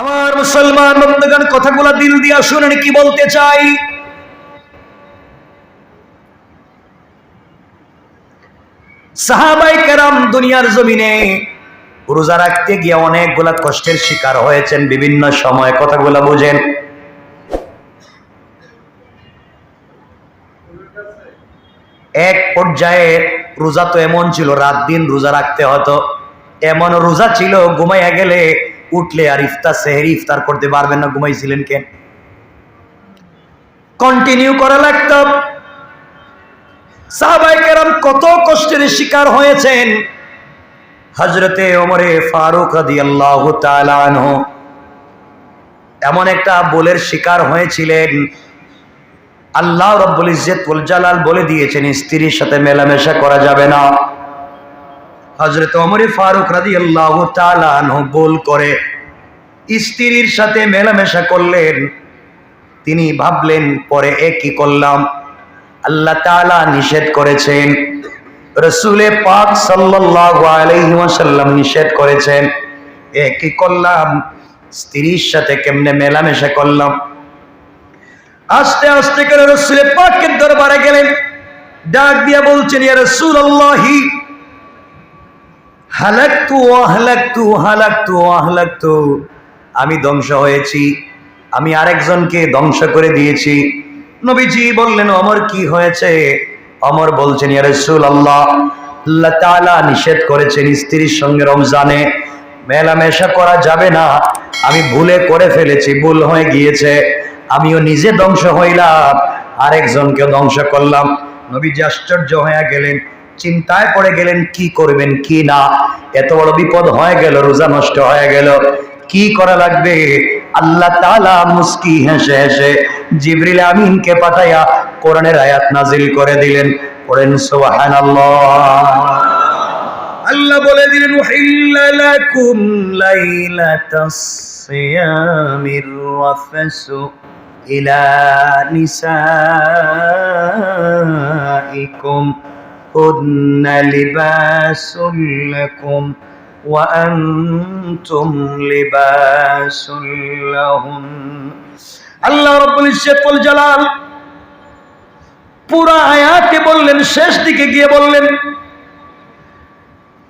আমার মুসলমান বন্ধুগণ, কথাগুলো দিল দিয়া শুনেন, কি বলতে চাই? সাহাবাই কেরাম দুনিয়ার জমিনে রোজা রাখতে গিয়ে অনেকগুলা কষ্টের শিকার হয়েছেন, বিভিন্ন সময়। কথাগুলো বুঝেন। এক পর্যায়ে রোজা তো এমন ছিল, রাত দিন রোজা রাখতে হতো। এমন রোজা ছিল, ঘুমাইয়া গেলে উঠলে আর ইফতার, সেহেরি ইফতার করতে পারবেন না, ঘুমাইছিলেন কেন? কন্টিনিউ করা লাগতো সাহাবাই কেরাম কত কষ্টের শিকার হয়েছেন। হজরতে ওমরে ফারুক রাদি আল্লাহ এমন একটা বোলের শিকার হয়েছিলেন। আল্লাহ রব্বুল ইজ্জতুল জালাল বলে দিয়েছেন, স্ত্রীর সাথে মেলামেশা করা যাবে না। হজরত অমরে ফারুক রাদি আল্লাহ বল করে। স্ত্রীর সাথে মেলামেশা করলেন। তিনি ভাবলেন, পরে এ কি করলাম? আল্লাহ তালা নিষেধ করেছেন। রসুলে পাক ওয়াসাল্লাম নিষেধ করেছেন, এ কি করলাম? স্ত্রীর সাথে কেমনে মেলামেশা করলাম? আস্তে আস্তে করে রসুলে পাকের দরবারে গেলেন। ডাক দিয়া বলছেন, ইয়া রাসূলুল্লাহি হালাকতু আহলাকতু হালাকতু আহলাকতু। আমি ধ্বংস হয়েছি, আমি আরেকজনকে ধ্বংস করে দিয়েছি। নবীজি বললেন, অমর কি হয়েছে? অমর বলছেন, ইয়া রাসূলুল্লাহ, আল্লাহ তাআলা নিষেধ করেছেন স্ত্রীর সঙ্গে রমজানে। মেলামেশা করা যাবে না। আমি ভুলে করে ফেলেছি, ভুল হয়ে গিয়েছে। আমিও নিজে ধ্বংস হইলাম আরেকজনকে ধ্বংস করলাম। নবীজি আশ্চর্য হয়ে গেলেন চিন্তায় পড়ে গেলেন, কি করবেন, কি না? এত বড় বিপদ হয়ে গেল, রোজা নষ্ট হয়ে গেল। কি করা লাগবে? আল্লাহ তাআলা মুস্কি হেসে হেসে জিবরিল আমিনকে পাঠাইয়া কোরআনের আয়াত নাজিল করে দিলেন। পড়েন সোহান আল্লাহ বলে দিলেন ইলা নিসাইকুম। হুন্না লিবাসুল লাকুম وأنتم لباس لهم আল্লাহ রব্বুল ইজ্জতুল জালাল পুরা আয়াতে বললেন শেষ দিকে গিয়ে বললেন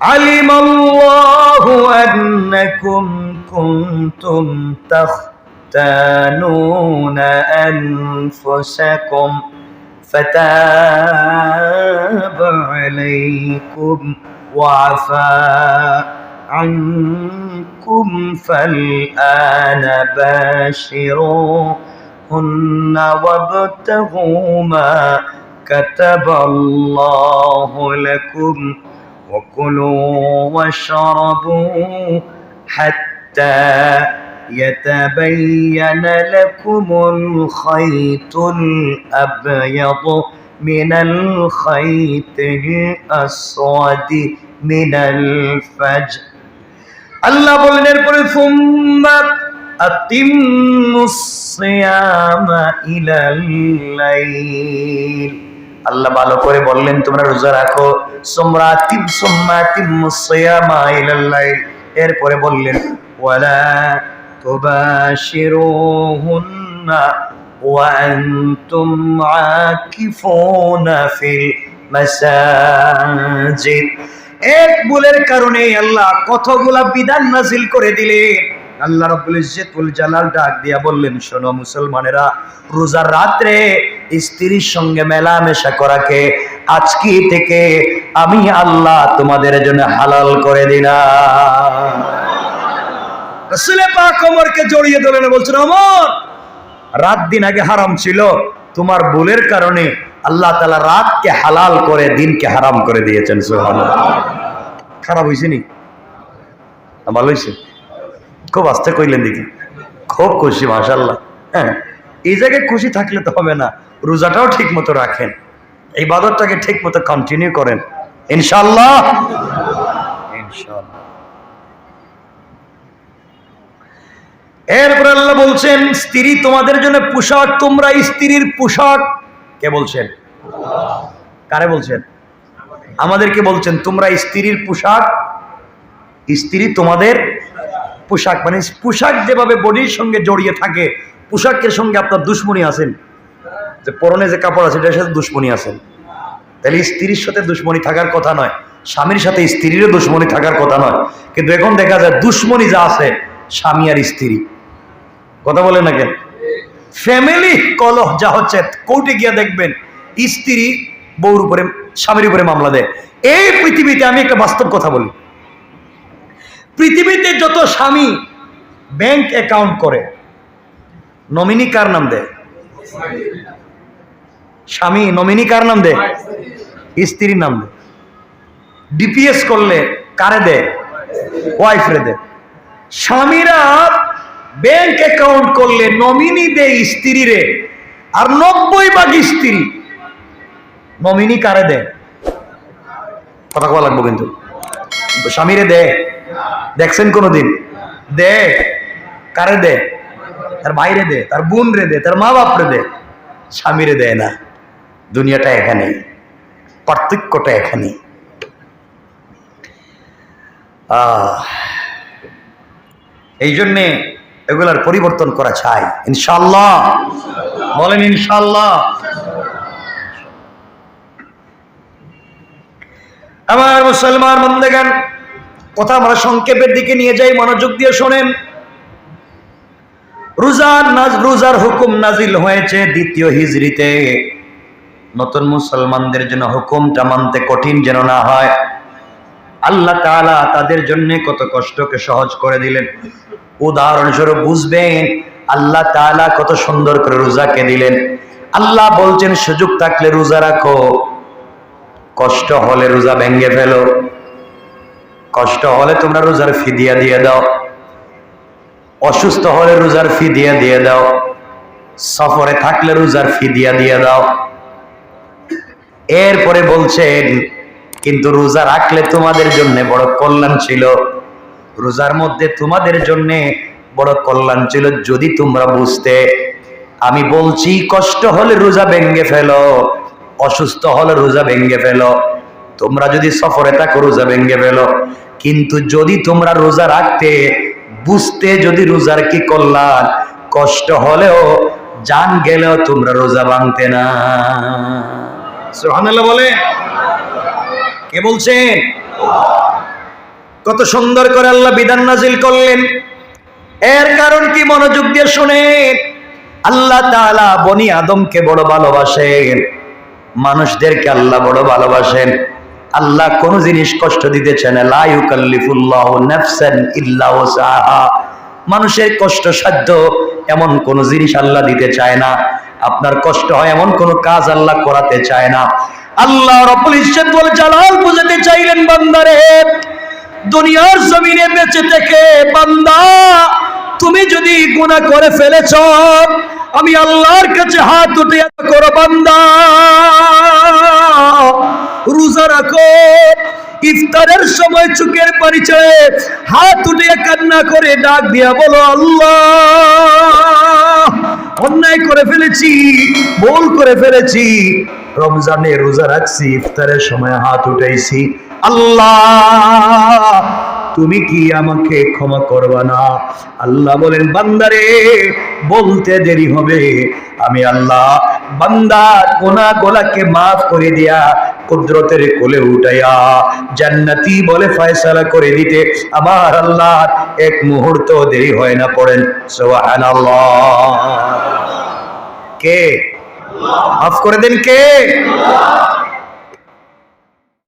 علم الله أنكم كنتم تختانون أنفسكم فتاب عليكم وعفى عنكم فالآن باشروهن وابتغوا ما كتب الله لكم وكلوا واشربوا حتى يتبين لكم الخيط الأبيض من الخيط الأسود من الفجر আল্লাহ বললেন এরপরে ফুম্মা আতিম্মুস সিয়ামা ইলাল লাইল আল্লাহ ভালো করে বললেন তোমরা রোজা রাখো সোমরা তিম সোম্মা তিম্মুস সিয়ামা ইলাল লাইল এরপরে বললেন ওয়ালা তুবাশিরুহুন্না وأنتم عاكفون في المساجد এক ভুলের কারণে আল্লাহ কতগুলা বিধান নাজিল করে দিলেন আল্লাহ রাব্বুল ইজ্জতুল জালাল ডাক দিয়া বললেন শোনো মুসলমানেরা রোজার রাত্রে স্ত্রীর সঙ্গে মেলামেশা করাকে আজকে থেকে আমি আল্লাহ তোমাদের জন্য হালাল করে দিলাম রসুলে পাক ওমরকে জড়িয়ে ধরেন বলছেন, ওমর, রাত দিন আগে হারাম ছিল। তোমার ভুলের কারণে আল্লাহ তালা রাতকে হালাল করে, দিনকে হারাম করে দিয়েছেন, সুবহানাল্লাহ। খারাপ হয়েছে ভালো হয়েছে খুব আস্তে কইলেন দেখি। খুব খুশি মাশাল্লাহ হ্যাঁ এই জায়গায় খুশি থাকলে তো হবে না। রোজাটাও ঠিক মতো রাখেন। এই বাদরটাকে ঠিক মতো কন্টিনিউ করেন। ইনশাল্লাহ ইনশাল্লাহ এরপর আল্লাহ বলছেন, স্ত্রী, তোমাদের জন্য পোশাক, তোমরা স্ত্রীর পোশাক কে বলছেন? কারে বলছেন? আমাদেরকে বলছেন, তোমরা স্ত্রীর পোশাক, স্ত্রী তোমাদের পোশাক। মানে পোশাক যেভাবে বডির সঙ্গে জড়িয়ে থাকে, পোশাকের সঙ্গে আপনার দুশ্মনী আছেন। যে পরনে যে কাপড় আছে, এটার সাথে দুশ্মনী আছেন। তাহলে স্ত্রীর সাথে দুশ্মনী থাকার কথা নয়, স্বামীর সাথে স্ত্রীরও দুশ্মনী থাকার কথা নয়। কিন্তু এখন দেখা যায়, দুশ্মনী যা আছে, স্বামী আর স্ত্রী। কথা বলে না কেন? ফ্যামিলি কলহ যা হচ্ছে কোর্টে গিয়ে দেখবেন স্ত্রী বউর উপরে, স্বামীর উপরে মামলা দেয়। এই পৃথিবীতে আমি একটা বাস্তব কথা বলি। পৃথিবীতে যত স্বামী ব্যাংক অ্যাকাউন্ট করে, নমিনি কার নাম দেয়? স্বামী নমিনি কার নাম দেয়? স্ত্রীর নাম দেয়। ডিপিএস করলে কারে দেয়? ওয়াইফ রে দেয়। স্বামীরা ব্যাংক অ্যাকাউন্ট করলে নমিনি দেয় স্ত্রীরে আর নব্বই ভাগ স্ত্রী। নমিনি কারে দেয় কথা কওয়া লাগবো কিন্তু। স্বামীরে দেয় দেখছেন কোনোদিন? দে। কারে দে? তার বাইরে দে, তার বোন রে দে, তার মা বাপরে দে। স্বামীরে দেয় না। দুনিয়াটা এখানে। পার্থক্যটা এখানে। এই জন্যে এগুলার পরিবর্তন করা চাই। ইনশাল্লাহ বলেন ইনশাল্লাহ আমার মুসলমান বন্দেগান কথা আমরা সংক্ষেপের দিকে নিয়ে যাই, মনোযোগ দিয়ে শোনেন। রোজার নাজ রোজার হুকুম নাজিল হয়েছে দ্বিতীয় হিজরিতে নতুন মুসলমানদের জন্য হুকুমটা মানতে কঠিন যেন না হয়। আল্লাহ তাদের জন্য কত কষ্টকে সহজ করে দিলেন। উদাহরণস্বরূপ বুঝবেন, আল্লাহ তাআলা কত সুন্দর করে রোজাকে দিলেন। আল্লাহ বলছেন, সুযোগ থাকলে রোজা রাখো। কষ্ট হলে রোজা ভেঙ্গে ফেলো। কষ্ট হলে তোমরা রোজার ফিদিয়া দিয়ে দাও। অসুস্থ হলে রোজার ফিদিয়া দিয়ে দাও। সফরে থাকলে রোজার ফিদিয়া দিয়ে দাও। এরপরে বলছেন, কিন্তু রোজা রাখলে তোমাদের জন্য বড় কল্যাণ ছিল। রোজার মধ্যে তোমাদের জন্যে বড় কল্যাণ ছিল, যদি তোমরা বুঝতে। আমি বলছি, কষ্ট হলে রোজা ভেঙ্গে ফেলো, অসুস্থ হলে রোজা ভেঙ্গে ফেলো। তোমরা যদি সফরে থাকো, রোজা ভেঙ্গে ফেলো। কিন্তু যদি তোমরা রোজা রাখতে, বুঝতে যদি রোজার কি কল্যাণ, কষ্ট হলেও, জান গেলেও তোমরা রোজা ভাঙতে না। সুবহানাল্লাহ বলে কে বলছেন কত সুন্দর করে আল্লাহ বিধান নাজিল করলেন। এর কারণ কি মনোযোগ দিয়ে শুনেন? আল্লাহ তাআলা বনি আদমকে বড় ভালোবাসেন। মানুষদেরকে আল্লাহ বড় ভালোবাসেন। আল্লাহ কোন জিনিস কষ্ট দিতে চায় না। লা ইউকাল্লিফুল্লাহু নাফসান ইল্লা ওয়াসাহা মানুষের কষ্ট সাধ্য এমন কোন জিনিস আল্লাহ দিতে চায় না। আপনার কষ্ট হয় এমন কোন কাজ আল্লাহ করাতে চায় না। আল্লাহ রব্বুল ইজ্জত ওয়াল জালাল বুঝাতে চাইলেন বান্দারে। দুনিয়ার জমিনে বেঁচে থেকে, বান্দা, তুমি যদি গুনাহ করে ফেলেছ, আমি আল্লাহর কাছে হাত উঠে করো, বান্দা। রোজা রাখো, ইফতারের সময় চুকের পরিচয়ে হাত উঠে কান্না করে ডাক দিয়া বলো, আল্লাহ, অন্যায় করে ফেলেছি, ভুল করে ফেলেছি, রমজানে রোজা রাখছি, ইফতারের সময় হাত উঠাইছি আল্লাহ, তুমি কি আমাকে ক্ষমা করবা না? আল্লাহ বলেন, বান্দারে, বলতে দেরি হবে। আমি আল্লাহ বান্দার গোনা গোলাকে মাফ করে দিয়া কুদরতের কোলে উঠাইয়া জান্নাতি বলে ফয়সালা করে দিতে আমার আল্লাহ এক মুহূর্ত দেরি হয় না পড়েন। সুবহানাল্লাহ। কে? মাফ করে দেন কে?